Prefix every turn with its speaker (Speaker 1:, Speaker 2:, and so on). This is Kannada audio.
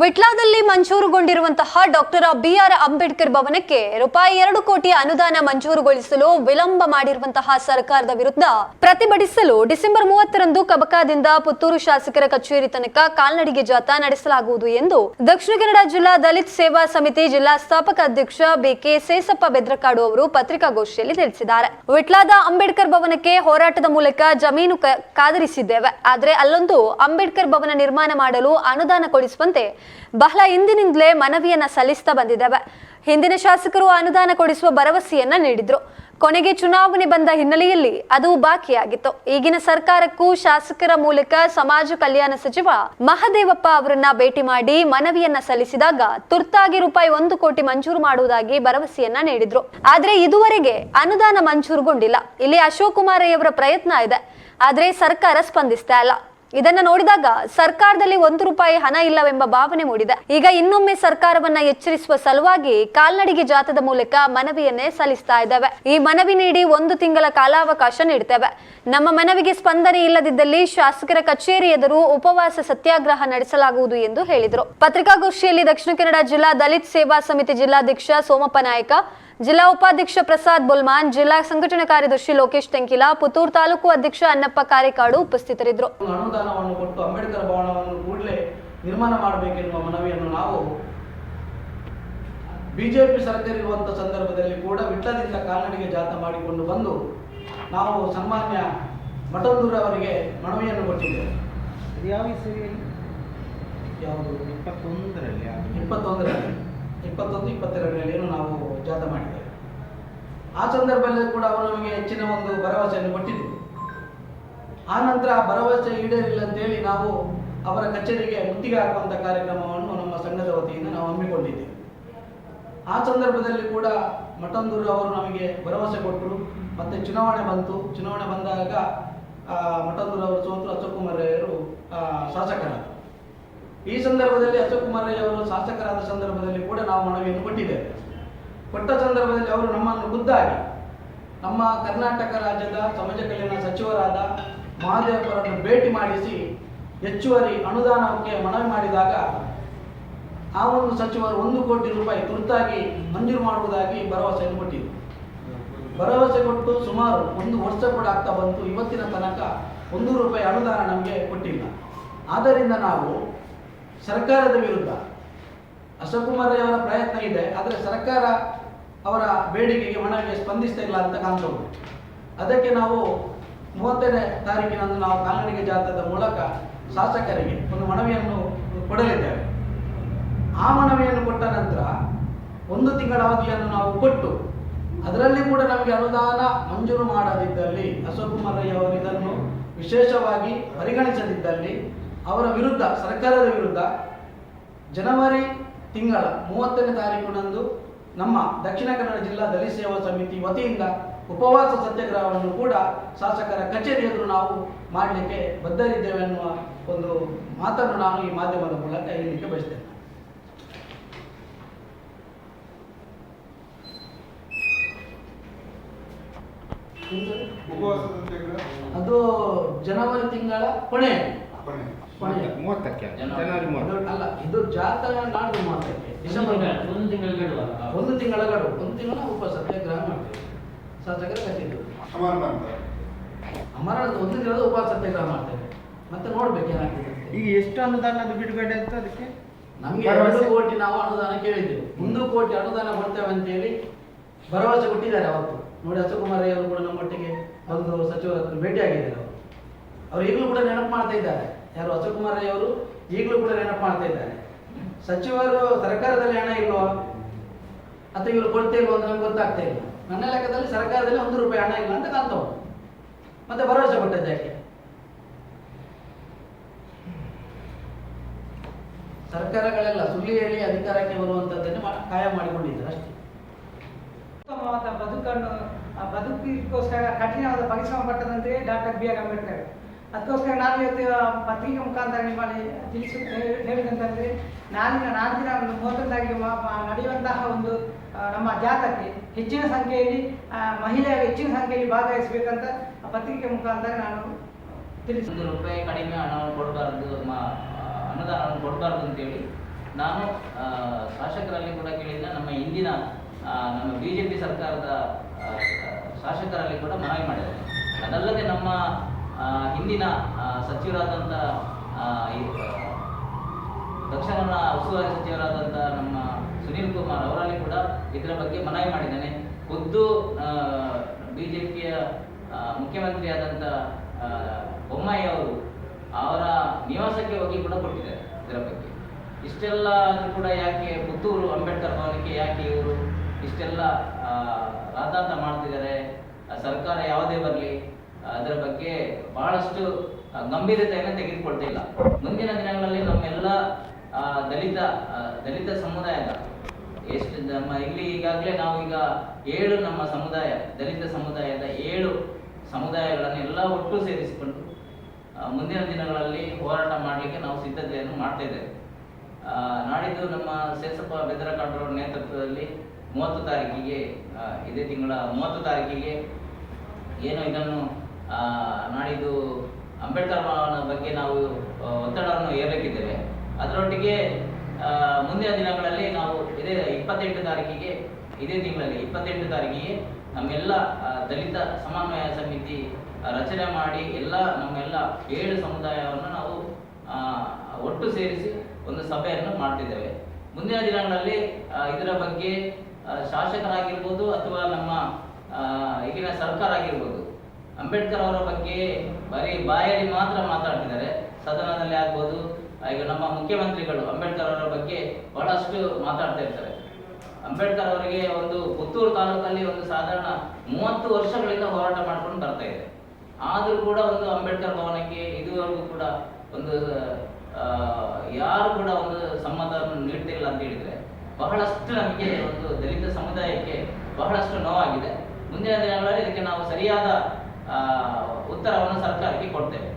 Speaker 1: ವಿಟ್ಲಾದಲ್ಲಿ ಮಂಜೂರುಗೊಂಡಿರುವಂತಹ ಡಾಕ್ಟರ್ ಬಿಆರ್ ಅಂಬೇಡ್ಕರ್ ಭವನಕ್ಕೆ ರೂಪಾಯಿ ಎರಡು ಕೋಟಿ ಅನುದಾನ ಮಂಜೂರುಗೊಳಿಸಲು ವಿಳಂಬ ಮಾಡಿರುವಂತಹ ಸರ್ಕಾರದ ವಿರುದ್ಧ ಪ್ರತಿಭಟಿಸಲು ಡಿಸೆಂಬರ್ ಮೂವತ್ತರಂದು ಕಬಕಾದಿಂದ ಪುತ್ತೂರು ಶಾಸಕರ ಕಚೇರಿ ತನಕ ಕಾಲ್ನಡಿಗೆ ಜಾಥಾ ನಡೆಸಲಾಗುವುದು ಎಂದು ದಕ್ಷಿಣ ಕನ್ನಡ ಜಿಲ್ಲಾ ದಲಿತ್ ಸೇವಾ ಸಮಿತಿ ಜಿಲ್ಲಾ ಸ್ಥಾಪಕ ಅಧ್ಯಕ್ಷ ಬಿಕೆ ಸೇಸಪ್ಪ ಬೆದ್ರಕಾಡು ಅವರು ಪತ್ರಿಕಾಗೋಷ್ಠಿಯಲ್ಲಿ ತಿಳಿಸಿದ್ದಾರೆ. ವಿಟ್ಲಾದ ಅಂಬೇಡ್ಕರ್ ಭವನಕ್ಕೆ ಹೋರಾಟದ ಮೂಲಕ ಜಮೀನು ಕಾದರಿಸಿದ್ದೇವೆ. ಆದರೆ ಅಲ್ಲೊಂದು ಅಂಬೇಡ್ಕರ್ ಭವನ ನಿರ್ಮಾಣ ಮಾಡಲು ಅನುದಾನ ಕೊಡಿಸುವಂತೆ ಬಹಳ ಹಿಂದಿನಿಂದಲೇ ಮನವಿಯನ್ನ ಸಲ್ಲಿಸ್ತಾ ಬಂದಿದ್ದಾವೆ. ಹಿಂದಿನ ಶಾಸಕರು ಅನುದಾನ ಕೊಡಿಸುವ ಭರವಸೆಯನ್ನ ನೀಡಿದ್ರು. ಕೊನೆಗೆ ಚುನಾವಣೆ ಬಂದ ಹಿನ್ನೆಲೆಯಲ್ಲಿ ಅದು ಬಾಕಿಯಾಗಿತ್ತು. ಈಗಿನ ಸರ್ಕಾರಕ್ಕೂ ಶಾಸಕರ ಮೂಲಕ ಸಮಾಜ ಕಲ್ಯಾಣ ಸಚಿವ ಮಹದೇವಪ್ಪ ಅವರನ್ನ ಭೇಟಿ ಮಾಡಿ ಮನವಿಯನ್ನ ಸಲ್ಲಿಸಿದಾಗ ತುರ್ತಾಗಿ ರೂಪಾಯಿ ಒಂದು ಕೋಟಿ ಮಂಜೂರು ಮಾಡುವುದಾಗಿ ಭರವಸೆಯನ್ನ ನೀಡಿದ್ರು. ಆದ್ರೆ ಇದುವರೆಗೆ ಅನುದಾನ ಮಂಜೂರುಗೊಂಡಿಲ್ಲ. ಇಲ್ಲಿ ಅಶೋಕ್ ಕುಮಾರಯ್ಯವರ ಪ್ರಯತ್ನ ಇದೆ. ಆದ್ರೆ ಸರ್ಕಾರ ಸ್ಪಂದಿಸ್ತಾ ಇಲ್ಲ. ಇದನ್ನ ನೋಡಿದಾಗ ಸರ್ಕಾರದಲ್ಲಿ ಒಂದು ರೂಪಾಯಿ ಹಣ ಇಲ್ಲವೆಂಬ ಭಾವನೆ ಮೂಡಿದೆ. ಈಗ ಇನ್ನೊಮ್ಮೆ ಸರ್ಕಾರವನ್ನ ಎಚ್ಚರಿಸುವ ಸಲುವಾಗಿ ಕಾಲ್ನಡಿಗೆ ಜಾಥದ ಮೂಲಕ ಮನವಿಯನ್ನೇ ಸಲ್ಲಿಸ್ತಾ ಇದ್ದೇವೆ. ಈ ಮನವಿ ನೀಡಿ ಒಂದು ತಿಂಗಳ ಕಾಲಾವಕಾಶ ನೀಡ್ತೇವೆ. ನಮ್ಮ ಮನವಿಗೆ ಸ್ಪಂದನೆ ಇಲ್ಲದಿದ್ದಲ್ಲಿ ಶಾಸಕರ ಕಚೇರಿ ಎದುರು ಉಪವಾಸ ಸತ್ಯಾಗ್ರಹ ನಡೆಸಲಾಗುವುದು ಎಂದು ಹೇಳಿದರು. ಪತ್ರಿಕಾಗೋಷ್ಠಿಯಲ್ಲಿ ದಕ್ಷಿಣ ಕನ್ನಡ ಜಿಲ್ಲಾ ದಲಿತ ಸೇವಾ ಸಮಿತಿ ಜಿಲ್ಲಾಧ್ಯಕ್ಷ ಸೋಮಪ್ಪ ನಾಯಕ ಜಿಲ್ಲಾ ಉಪಾಧ್ಯಕ್ಷ ಪ್ರಸಾದ್ ಬುಲ್ಮಾನ್ ಜಿಲ್ಲಾ ಸಂಘಟನಾ ಕಾರ್ಯದರ್ಶಿ ಲೋಕೇಶ್ ತೆಂಕಿಲ ಪುತ್ತೂರು ತಾಲೂಕು ಅಧ್ಯಕ್ಷ ಅನ್ನಪ್ಪ ಕಾರೇಕಾಡು ಉಪಸ್ಥಿತರಿದ್ದರು.
Speaker 2: ಅನುದಾನವನ್ನು ಕೊಟ್ಟು ಅಂಬೇಡ್ಕರ್ ಭವನವನ್ನು ಕೂಡಲೇ ನಿರ್ಮಾಣ ಮಾಡಬೇಕೆನ್ನುವ ಮನವಿಯನ್ನು ನಾವು ಬಿಜೆಪಿ ಸರ್ಕಾರ ಇರುವಂತಹ ಸಂದರ್ಭದಲ್ಲಿ ಕೂಡ ವಿಟ್ಲದಿಂದ ಕಾಲ್ನಡಿಗೆ ಜಾಥಾ ಮಾಡಿಕೊಂಡು ಬಂದು ನಾವು ಸನ್ಮಾನ್ಯ ಮಠಂದೂರ್ ಅವರಿಗೆ ಮನವಿಯನ್ನು ಕೊಟ್ಟಿದ್ದೇವೆ.
Speaker 3: ಯಾವ
Speaker 2: ಯಾವುದು?
Speaker 3: ಇಪ್ಪತ್ತೊಂದರಲ್ಲಿ.
Speaker 2: ಇಪ್ಪತ್ತೊಂದರಲ್ಲಿ. ಇಪ್ಪತ್ತೊಂದು ಇಪ್ಪತ್ತೆರಡರಲ್ಲಿ ನಾವು ಜಾಥಾ ಮಾಡಿದ್ದಾರೆ. ಆ ಸಂದರ್ಭದಲ್ಲಿ ಕೂಡ ಅವರು ನಮಗೆ ಹೆಚ್ಚಿನ ಒಂದು ಭರವಸೆಯನ್ನು ಕೊಟ್ಟಿದ್ದರು. ಆ ನಂತರ ಆ ಭರವಸೆ ಈಡೇರಿಲ್ಲ ಅಂತೇಳಿ ನಾವು ಅವರ ಕಚೇರಿಗೆ ಮುತ್ತಿಗೆ ಹಾಕುವಂಥ ಕಾರ್ಯಕ್ರಮವನ್ನು ನಮ್ಮ ಸಂಘದ ವತಿಯಿಂದ ನಾವು ಹಮ್ಮಿಕೊಂಡಿದ್ದೇವೆ. ಆ ಸಂದರ್ಭದಲ್ಲಿ ಕೂಡ ಮಠಂದೂರು ಅವರು ನಮಗೆ ಭರವಸೆ ಕೊಟ್ಟರು. ಮತ್ತೆ ಚುನಾವಣೆ ಬಂತು. ಚುನಾವಣೆ ಬಂದಾಗ ಮಠಂದೂರು ಅವರು ಸೋತು ಅಶೋಕ್ ಕುಮಾರ್ ಅವರು ಆ, ಶಾಸಕರಾದರು. ಈ ಸಂದರ್ಭದಲ್ಲಿ ಅಶೋಕ್ ಅವರು ಶಾಸಕರಾದ ಸಂದರ್ಭದಲ್ಲಿ ಕೂಡ ನಾವು ಮನವಿಯನ್ನು ಕೊಟ್ಟಿದ್ದೇವೆ. ಕೊಟ್ಟ ಸಂದರ್ಭದಲ್ಲಿ ಅವರು ನಮ್ಮನ್ನು ಖುದ್ದಾಗಿ ನಮ್ಮ ಕರ್ನಾಟಕ ರಾಜ್ಯದ ಸಮಾಜ ಕಲ್ಯಾಣ ಸಚಿವರಾದ ಮಹಾದೇವರನ್ನು ಭೇಟಿ ಮಾಡಿಸಿ ಹೆಚ್ಚುವರಿ ಅನುದಾನಕ್ಕೆ ಮನವಿ ಮಾಡಿದಾಗ ಆ ಒಂದು ಸಚಿವರು ಒಂದು ಕೋಟಿ ರೂಪಾಯಿ ತುರ್ತಾಗಿ ಮಂಜೂರು ಮಾಡುವುದಾಗಿ ಭರವಸೆಯನ್ನು ಕೊಟ್ಟಿದ್ದರು ಭರವಸೆ ಕೊಟ್ಟು ಸುಮಾರು ಒಂದು ವರ್ಷ ಕೂಡ ಆಗ್ತಾ ಬಂತು. ಇವತ್ತಿನ ತನಕ ಒಂದು ರೂಪಾಯಿ ಅನುದಾನ ನಮಗೆ ಕೊಟ್ಟಿಲ್ಲ. ಆದ್ದರಿಂದ ನಾವು ಸರ್ಕಾರದ ವಿರುದ್ಧ ಅಶೋಕ್ ಕುಮಾರ್ ಅವರ ಪ್ರಯತ್ನ ಇದೆ, ಆದರೆ ಸರ್ಕಾರ ಅವರ ಬೇಡಿಕೆಗೆ ಮನವಿಗೆ ಸ್ಪಂದಿಸ್ತಾ ಇಲ್ಲ ಅಂತ ಕಾಣ್ತಾ ಉಂಟು ಅದಕ್ಕೆ ನಾವು ಮೂವತ್ತನೇ ತಾರೀಕಿನಂದು ನಾವು ಕಾಲ್ನಡಿಗೆ ಜಾಥಾದ ಮೂಲಕ ಶಾಸಕರಿಗೆ ಒಂದು ಮನವಿಯನ್ನು ಕೊಡಲಿದ್ದೇವೆ. ಆ ಮನವಿಯನ್ನು ಕೊಟ್ಟ ನಂತರ ಒಂದು ತಿಂಗಳ ಅವಧಿಯನ್ನು ನಾವು ಕೊಟ್ಟು, ಅದರಲ್ಲಿ ಕೂಡ ನಮಗೆ ಅನುದಾನ ಮಂಜೂರು ಮಾಡದಿದ್ದಲ್ಲಿ ಅಶೋಕ್ ಕುಮಾರ್ ಇದನ್ನು ವಿಶೇಷವಾಗಿ ಪರಿಗಣಿಸದಿದ್ದಲ್ಲಿ ಅವರ ವಿರುದ್ಧ, ಸರ್ಕಾರದ ವಿರುದ್ಧ ಜನವರಿ ತಿಂಗಳ ಮೂವತ್ತನೇ ತಾರೀಕಿನಂದು ನಮ್ಮ ದಕ್ಷಿಣ ಕನ್ನಡ ಜಿಲ್ಲಾ ದಲಿತ ಸೇವಾ ಸಮಿತಿ ವತಿಯಿಂದ ಉಪವಾಸ ಸತ್ಯಾಗ್ರಹವನ್ನು ಕೂಡ ಶಾಸಕರ ಕಚೇರಿ ಎದುರು ನಾವು ಮಾಡಲಿಕ್ಕೆ ಬದ್ಧರಿದ್ದೇವೆ ಅನ್ನುವ ಒಂದು ಮಾತನ್ನು ನಾನು ಈ ಮಾಧ್ಯಮದ ಮೂಲಕ ಹೇಳಲಿಕ್ಕೆ ಬಯಸ್ತೇನೆ. ಅದು ಜನವರಿ ತಿಂಗಳ ಕೊನೆ
Speaker 4: ಕೊನೆ
Speaker 3: ಮೂವತ್ತಕ್ಕೆ
Speaker 5: ಜನವರಿ.
Speaker 3: ಮೂವತ್ತು.
Speaker 2: ಅಲ್ಲ ಇದು ಜಾತ್ರೆ ನಾಡ್ದು ಮಾತ್ರಕ್ಕೆ ಡಿಸೆಂಬರ್
Speaker 5: ಒಂದು ತಿಂಗಳ ಗಡುವ
Speaker 2: ಒಂದು ತಿಂಗಳ ಗಡುವು. ಒಂದು ತಿಂಗಳ ಉಪ ಸತ್ಯಾಗ್ರಹ ಮಾಡ್ತೇವೆ. ಸತ್ಯಾಗ್ರಹ ಕಚೇರಿ
Speaker 4: ಅಮರನಾಥ
Speaker 2: ಒಂದು ದಿನದ ಉಪವಾಸ ಸತ್ಯಾಗ್ರಹ ಮಾಡ್ತೇವೆ. ಮತ್ತೆ ನೋಡ್ಬೇಕು ಏನಾಗ್ತದೆ ಅಂತ.
Speaker 3: ಈಗ ಎಷ್ಟು ಅನುದಾನದ ಬಿಡುಗಡೆ ಅಂತ ಅದಕ್ಕೆ?
Speaker 2: ನಮಗೆ
Speaker 3: ಭರವಸೆ?
Speaker 2: ಎರಡು ಕೋಟಿ ನಾವು ಅನುದಾನ ಕೇಳಿದ್ದೆವು. ಒಂದು ಕೋಟಿ ಅನುದಾನ ಕೊಡ್ತೇವೆ ಅಂತೇಳಿ ಭರವಸೆ ಕೊಟ್ಟಿದ್ದಾರೆ ಅವತ್ತು. ನೋಡಿ ಅಶೋಕುಮಾರ್ ರೈ ಅವರು ಕೂಡ ನಮ್ಮೊಟ್ಟಿಗೆ ಬಂದು ಸಚಿವರ ಹತ್ರ ಭೇಟಿಯಾಗಿದ್ದಾರೆ ಅವರು. ಅವರು ಈಗಲೂ ಕೂಡ ನೆನಪು ಮಾಡ್ತಾ ಇದ್ದಾರೆ. ಯಾರು ಅಶೋಕ್ ಕುಮಾರ್ ರೈ ಅವರು, ಈಗಲೂ ಕೂಡ ನೆನಪು ಮಾಡ್ತಾ ಇದ್ದಾರೆ. ಸಚಿವರು ಸರ್ಕಾರದಲ್ಲಿ ಹಣ ಇಲ್ವೋ? ಅಥವಾ ಇವರು ಕೊಡ್ತಾ ಇಲ್ವೋ ಅಂತ ನಮ್ಗೆ ಗೊತ್ತಾಗ್ತಾ ಇಲ್ಲ. ನನ್ನ ಲೆಕ್ಕದಲ್ಲಿ ಸರ್ಕಾರದಲ್ಲಿ ಒಂದು ರೂಪಾಯಿ ಹಣ ಇಲ್ಲ ಅಂತ ಕಾಣ್ತಾ ಮತ್ತೆ ಭರವಸೆ ಕೊಟ್ಟದ್ದು ಯಾಕೆ? ಸರ್ಕಾರಗಳೆಲ್ಲ ಸುಳ್ಳಿ ಹೇಳಿ ಅಧಿಕಾರಕ್ಕೆ ಬರುವಂಥದ್ದನ್ನು ಮಾ- ಕಾಯ ಮಾಡಿಕೊಂಡಿದ್ದಾರೆ ಅಷ್ಟೇ.
Speaker 6: ಉತ್ತಮವಾದ ಬದುಕನ್ನು ಬದುಕಿಗೋಸ್ಕರ ಕಠಿಣವಾದ ಪರಿಶ್ರಮ ಪಟ್ಟದಂತೆ ಡಾಕ್ಟರ್ ಬಿ ಆರ್ ಅಂಬೇಡ್ಕರ್. ಅದಕ್ಕೋಸ್ಕರ ನಾನು ಇವತ್ತು ಪತ್ರಿಕೆ ಮುಖಾಂತರ ನಿಮ್ಮಲ್ಲಿ ತಿಳಿಸಿ ಹೇಳಿದಂತಂದರೆ, ನಾನಿನ ನಾಲ್ಕು ದಿನ ಒಂದು ಮೂವತ್ತೊಂದಾಗಿ ನಡೆಯುವಂತಹ ಒಂದು ನಮ್ಮ ಜಾಥಾಕ್ಕೆ ಹೆಚ್ಚಿನ ಸಂಖ್ಯೆಯಲ್ಲಿ ಮಹಿಳೆಯರು ಹೆಚ್ಚಿನ ಸಂಖ್ಯೆಯಲ್ಲಿ ಭಾಗವಹಿಸಬೇಕಂತ ಪತ್ರಿಕೆ ಮುಖಾಂತರ ನಾನು ತಿಳಿಸಿ
Speaker 5: ಒಂದು ರೂಪಾಯಿ ಕಡಿಮೆ ಹಣವನ್ನು ಕೊಡಬಾರ್ದು ಅನುದಾನವನ್ನು ಕೊಡಬಾರ್ದು ಅಂತೇಳಿ
Speaker 4: ನಾನು ಶಾಸಕರಲ್ಲಿ ಕೂಡ ಕೇಳಿದ್ದೆ. ನಮ್ಮ ಹಿಂದಿನ ನಮ್ಮ ಬಿ ಜೆ ಪಿ ಸರ್ಕಾರದ ಶಾಸಕರಲ್ಲಿ ಕೂಡ ಮನವಿ ಮಾಡಿದ್ದಾರೆ. ಅದಲ್ಲದೆ ನಮ್ಮ ಹಿಂದಿನ ಸಚಿವರಾದಂಥ ದಕ್ಷಿಣ ಉಸ್ತುವಾರಿ ಸಚಿವರಾದಂಥ ನಮ್ಮ ಸುನೀಲ್ ಕುಮಾರ್ ಅವರಲ್ಲಿ ಕೂಡ ಇದರ ಬಗ್ಗೆ ಮನವಿ ಮಾಡಿದ್ದಾನೆ. ಖುದ್ದು ಬಿ ಜೆ ಪಿಯ ಮುಖ್ಯಮಂತ್ರಿಯಾದಂಥ ಬೊಮ್ಮಾಯಿ ಅವರು ಅವರ ನಿವಾಸಕ್ಕೆ ಹೋಗಿ ಕೂಡ ಕೊಟ್ಟಿದ್ದಾರೆ ಇದರ ಬಗ್ಗೆ. ಇಷ್ಟೆಲ್ಲ ಕೂಡ ಯಾಕೆ ಪುತ್ತೂರು ಅಂಬೇಡ್ಕರ್ ಭವನಕ್ಕೆ ಯಾಕೆ ಇವರು ಇಷ್ಟೆಲ್ಲ ರಾದ್ದಾಂತ ಮಾಡ್ತಿದ್ದಾರೆ? ಸರ್ಕಾರ ಯಾವುದೇ ಬರಲಿ ಅದರ ಬಗ್ಗೆ ಬಹಳಷ್ಟು ಗಂಭೀರತೆಯನ್ನು ತೆಗೆದುಕೊಳ್ತಿಲ್ಲ ಮುಂದಿನ ದಿನಗಳಲ್ಲಿ ನಮ್ಮೆಲ್ಲ ದಲಿತ ದಲಿತ ಸಮುದಾಯದ, ಎಷ್ಟು ನಮ್ಮ ಇಲ್ಲಿ ಈಗಾಗಲೇ ನಾವು ಈಗ ಏಳು ನಮ್ಮ ಸಮುದಾಯ, ದಲಿತ ಸಮುದಾಯದ ಏಳು ಸಮುದಾಯಗಳನ್ನು ಎಲ್ಲ ಒಟ್ಟು ಸೇರಿಸಿಕೊಂಡು ಮುಂದಿನ ದಿನಗಳಲ್ಲಿ ಹೋರಾಟ ಮಾಡಲಿಕ್ಕೆ ನಾವು ಸಿದ್ಧತೆಯನ್ನು ಮಾಡ್ತಾ ಇದ್ದೇವೆ. ನಾಡಿದ್ದು ನಮ್ಮ ಸೇಸಪ್ಪ ಬೆದರಕಾಡ್ರವರ ನೇತೃತ್ವದಲ್ಲಿ ಮೂವತ್ತು ತಾರೀಕಿಗೆ ಇದೇ ತಿಂಗಳ ಮೂವತ್ತು ತಾರೀಕಿಗೆ ಏನು ಇದನ್ನು ನಾಡಿದ್ದು ಅಂಬೇಡ್ಕರ್ ಭವನ ಬಗ್ಗೆ ನಾವು ಒತ್ತಡವನ್ನು ಏರಬೇಕಿದ್ದೇವೆ ಅದರೊಟ್ಟಿಗೆ ಮುಂದಿನ ದಿನಗಳಲ್ಲಿ ನಾವು ಇದೇ ಇಪ್ಪತ್ತೆಂಟು ತಾರೀಕಿಗೆ, ಇದೇ ತಿಂಗಳಲ್ಲಿ ಇಪ್ಪತ್ತೆಂಟು ತಾರೀಕಿಗೆ ನಮ್ಮೆಲ್ಲ ದಲಿತ ಸಮನ್ವಯ ಸಮಿತಿ ರಚನೆ ಮಾಡಿ ಎಲ್ಲ, ನಮ್ಮೆಲ್ಲ ಏಳು ಸಮುದಾಯವನ್ನು ನಾವು ಒಟ್ಟು ಸೇರಿಸಿ ಒಂದು ಸಭೆಯನ್ನು ಮಾಡ್ತಿದ್ದೇವೆ. ಮುಂದಿನ ದಿನಗಳಲ್ಲಿ ಇದರ ಬಗ್ಗೆ ಶಾಸಕರಾಗಿರ್ಬೋದು ಅಥವಾ ನಮ್ಮ ಈಗಿನ ಸರ್ಕಾರ ಆಗಿರ್ಬೋದು ಅಂಬೇಡ್ಕರ್ ಅವರ ಬಗ್ಗೆ ಬರೀ ಬಾಯಲ್ಲಿ ಮಾತ್ರ ಮಾತಾಡ್ತಿದ್ದಾರೆ. ಸದನದಲ್ಲಿ ಆಗ್ಬೋದು, ಈಗ ನಮ್ಮ ಮುಖ್ಯಮಂತ್ರಿಗಳು ಅಂಬೇಡ್ಕರ್ ಅವರ ಬಗ್ಗೆ ಬಹಳಷ್ಟು ಮಾತಾಡ್ತಾ ಇರ್ತಾರೆ. ಅಂಬೇಡ್ಕರ್ ಅವರಿಗೆ ಒಂದು ಪುತ್ತೂರು ತಾಲೂಕಲ್ಲಿ ಒಂದು ಸಾಧಾರಣ ಮೂವತ್ತು ವರ್ಷಗಳಿಂದ ಹೋರಾಟ ಮಾಡ್ಕೊಂಡು ಬರ್ತಾ ಇದೆ. ಆದರೂ ಕೂಡ ಒಂದು ಅಂಬೇಡ್ಕರ್ ಭವನಕ್ಕೆ ಇದುವರೆಗೂ ಕೂಡ ಒಂದು ಯಾರು ಕೂಡ ಒಂದು ಸಮ್ಮತವನ್ನು ನೀಡ್ತಿಲ್ಲ ಅಂತ ಹೇಳಿದ್ರೆ ಬಹಳಷ್ಟು ನಮಗೆ ಒಂದು ದಲಿತ ಸಮುದಾಯಕ್ಕೆ ಬಹಳಷ್ಟು ನೋವಾಗಿದೆ. ಮುಂದಿನ ದಿನಗಳಲ್ಲಿ ಇದಕ್ಕೆ ನಾವು ಸರಿಯಾದ ಉತ್ತರವನ್ನು ಸರ್ಕಾರಕ್ಕೆ ಕೊಡ್ತೇವೆ.